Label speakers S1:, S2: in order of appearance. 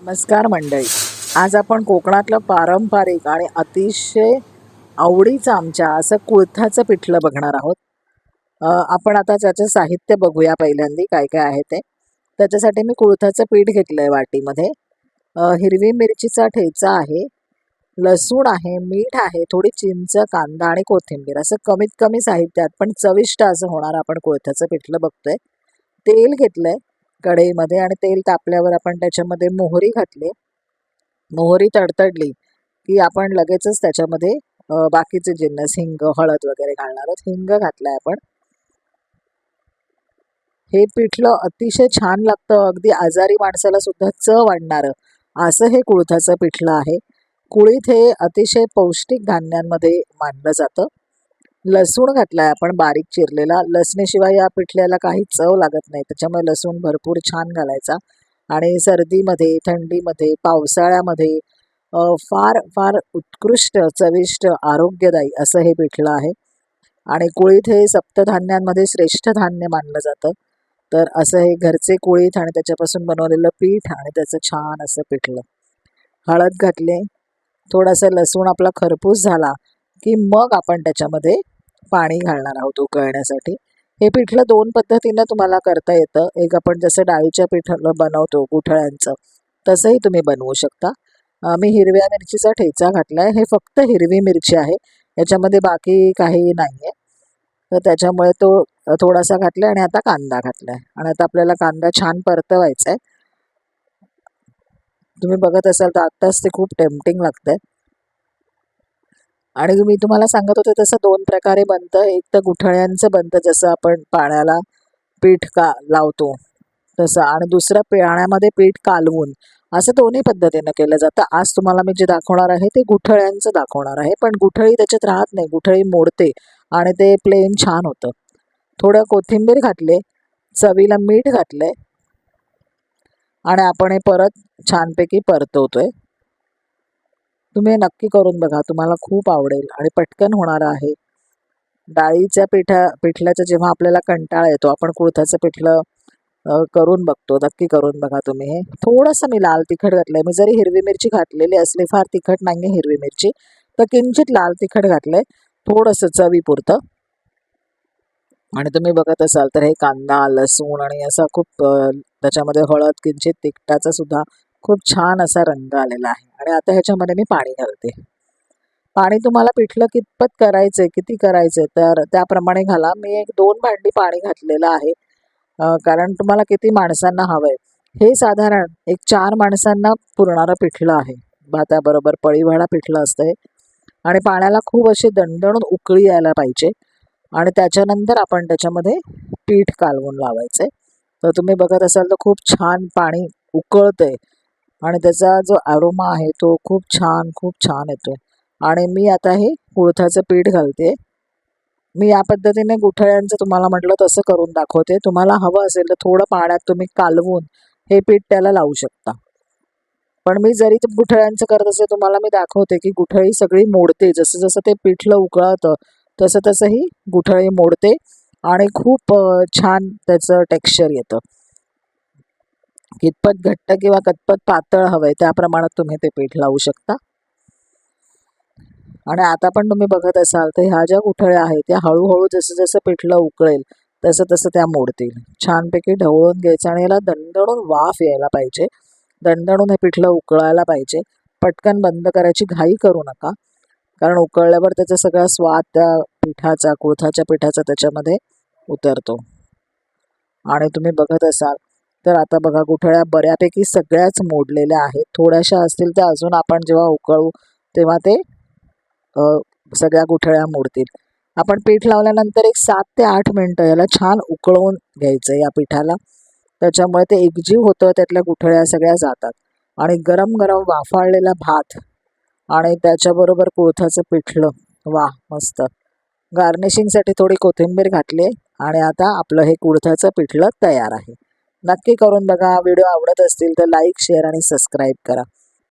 S1: नमस्कार मंडळी. आज आपण कोकणातलं पारंपरिक आणि अतिशय आवडीचं आमच्या असं कुळथाचं पिठलं बघणार आहोत. आपण आता त्याचं साहित्य बघूया पहिल्यांदी काय काय आहे ते. त्याच्यासाठी मी कुळथाचं पीठ घेतलं आहे वाटीमध्ये हिरवी मिरचीचा ठेचा आहे लसूण आहे मीठ आहे थोडी चिंच कांदा आणि कोथिंबीर असं कमीत कमी साहित्यात पण चविष्ट असं होणार आपण कुळथाचं पिठलं बघतोय. तेल घेतलंय कढईमध्ये आणि तेल तापल्यावर आपण त्याच्यामध्ये मोहरी घातली. मोहरी तडतडली की आपण लगेचच त्याच्यामध्ये बाकीचे जिन्नस हिंग हळद वगैरे घालणार आहोत हिंग घातलाय आपण. हे पिठलं अतिशय छान लागतं. अगदी आजारी माणसाला सुद्धा चव वाढणारं असं हे कुळथाचं पिठलं आहे. कुळीथ हे अतिशय पौष्टिक धान्यांमध्ये मानलं जातं. लसूण घातला आहे आपण बारीक चिरलेला. लसणीशिवाय या पिठल्याला काही चव लागत नाही. त्याच्यामुळे लसूण भरपूर छान घालायचा. आणि सर्दीमध्ये थंडीमध्ये पावसाळ्यामध्ये फार फार उत्कृष्ट चविष्ट आरोग्यदायी असं हे पिठलं आहे. आणि कुळीत हे सप्तधान्यांमध्ये श्रेष्ठ धान्य मानलं जातं. तर असं हे घरचे कुळीत आणि त्याच्यापासून बनवलेलं पीठ आणि त्याचं छान असं पिठलं. हळद घातले. थोडासा लसूण आपला खरपूस झाला की मग आपण त्याच्यामध्ये पाणी घालणार आहोत उकळण्यासाठी. हे पिठलं दोन पद्धतीनं तुम्हाला करता येतं. एक आपण जसं डाळीच्या पिठलं बनवतो गुठळ्यांचं तसंही तुम्ही बनवू शकता. मी हिरव्या मिरचीचा ठेचा घातला आहे हे फक्त हिरवी मिरची आहे. याच्यामध्ये बाकी काही नाही आहे तर त्याच्यामुळे तो थोडासा घातला आणि आता कांदा घातला आहे आणि आता आपल्याला कांदा छान परतवायचा आहे तुम्ही बघत असाल तर आत्ताच ते खूप टेम्पटिंग लागतंय. आणि मी तुम्हाला सांगत होते तसं दोन प्रकारे बनतं. एक तर गुठळ्यांचं बनतं जसं आपण पाण्याला पीठ का लावतो तसं. आणि दुसरं पाण्यामध्ये पीठ कालवून. असं दोन्ही पद्धतीनं केलं जातं. आज तुम्हाला मी जे दाखवणार आहे ते गुठळ्यांचं दाखवणार आहे. पण गुठळी त्याच्यात राहत नाही. गुठळी मोडते आणि ते प्लेन छान होतं. थोडं कोथिंबीर घातले चवीला मीठ घातले आणि आपण हे परत छानपैकी परतवतोय. तुम्ही नक्की करून बघा. तुम्हाला खूप आवडेल. आणि पटकन होणार आहे. डाळीच्या पिठा पिठल्याचा जेव्हा आपल्याला कंटाळा येतो आपण कुळथाचं पिठलं करून बघतो. नक्की करून बघा तुम्ही हे. थोडंसं मी लाल तिखट घातलंय. मी जरी हिरवी मिरची घातलेली असली फार तिखट नाही आहे हिरवी मिरची तर किंचित लाल तिखट घातलंय. थोडंसं चवीपुरतं. आणि तुम्ही बघत असाल तर हे कांदा लसूण आणि असा खूप त्याच्यामध्ये हळद किंचित तिखटाचा सुद्धा खूप छान असा रंग आलेला आहे. आणि आता ह्याच्यामध्ये मी पाणी घालते. पाणी तुम्हाला पिठलं कितपत करायचंय किती करायचंय तर त्याप्रमाणे घाला. मी एक दोन भांडी पाणी घातलेलं आहे. कारण तुम्हाला किती माणसांना हवंय. हे साधारण एक चार माणसांना पुरणारं पिठलं आहे. भाताबरोबर पळीभाडा पिठलं असतं आहे आणि पाण्याला खूप अशी दणदणून उकळी यायला पाहिजे. आणि त्याच्यानंतर आपण त्याच्यामध्ये पीठ कालवून लावायचे तर तुम्ही बघत असाल तर खूप छान पाणी उकळतंय. आणि त्याचा जो अरोमा आहे तो खूप छान खूप छान येतो. आणि मी आता हे कुळथाचं पीठ घालते. मी या पद्धतीने गुठळ्यांचं तुम्हाला म्हटलं तसं करून दाखवते. तुम्हाला हवं असेल तर थोडं पाण्यात तुम्ही कालवून हे पीठ त्याला लावू शकता. पण मी जरी ते गुठळ्यांचं करत असे तुम्हाला मी दाखवते की गुठळी सगळी मोडते. जसं जसं ते पिठलं उकळतं तसं तसं ही गुठळी मोडते आणि खूप छान त्याचं टेक्स्चर येतं. कितपत घट्ट किंवा कितपत पातळ हवंय त्या प्रमाणात तुम्ही ते पीठ लावू शकता. आणि आता पण तुम्ही बघत असाल तर ह्या ज्या गुठळ्या आहेत त्या हळूहळू जसं जसं पिठलं उकळेल तसं तसं त्या मोडतील. छानपैकी ढवळून घ्यायचं आणि याला दणदणून वाफ यायला पाहिजे. दणदणून हे पिठलं उकळायला पाहिजे. पटकन बंद करायची घाई करू नका. कारण उकळल्यावर त्याचा सगळा स्वाद त्या पिठाचा कुळथाच्या पिठाचा त्याच्यामध्ये उतरतो. आणि तुम्ही बघत असाल तर आता बघा गुठळ्या बऱ्यापैकी सगळ्याच मोडलेल्या आहेत. थोड्याशा असतील तर अजून आपण जेव्हा उकळू तेव्हा ते सगळ्या गुठळ्या मोडतील. आपण पीठ लावल्यानंतर एक सात ते आठ मिनटं याला छान उकळवून घ्यायचं या पिठाला. त्याच्यामुळे ते एकजीव होतं त्यातल्या गुठळ्या सगळ्या जातात. आणि गरम गरम वाफाळलेला भात आणि त्याच्याबरोबर कुळथाचं पिठलं वा मस्त. गार्निशिंगसाठी थोडी कोथिंबीर घातली आणि आता आपलं हे कुळथाचं पिठलं तयार आहे. नक्की करून बघा. व्हिडिओ आवडत असतील तर लाईक शेअर आणि सबस्क्राईब करा.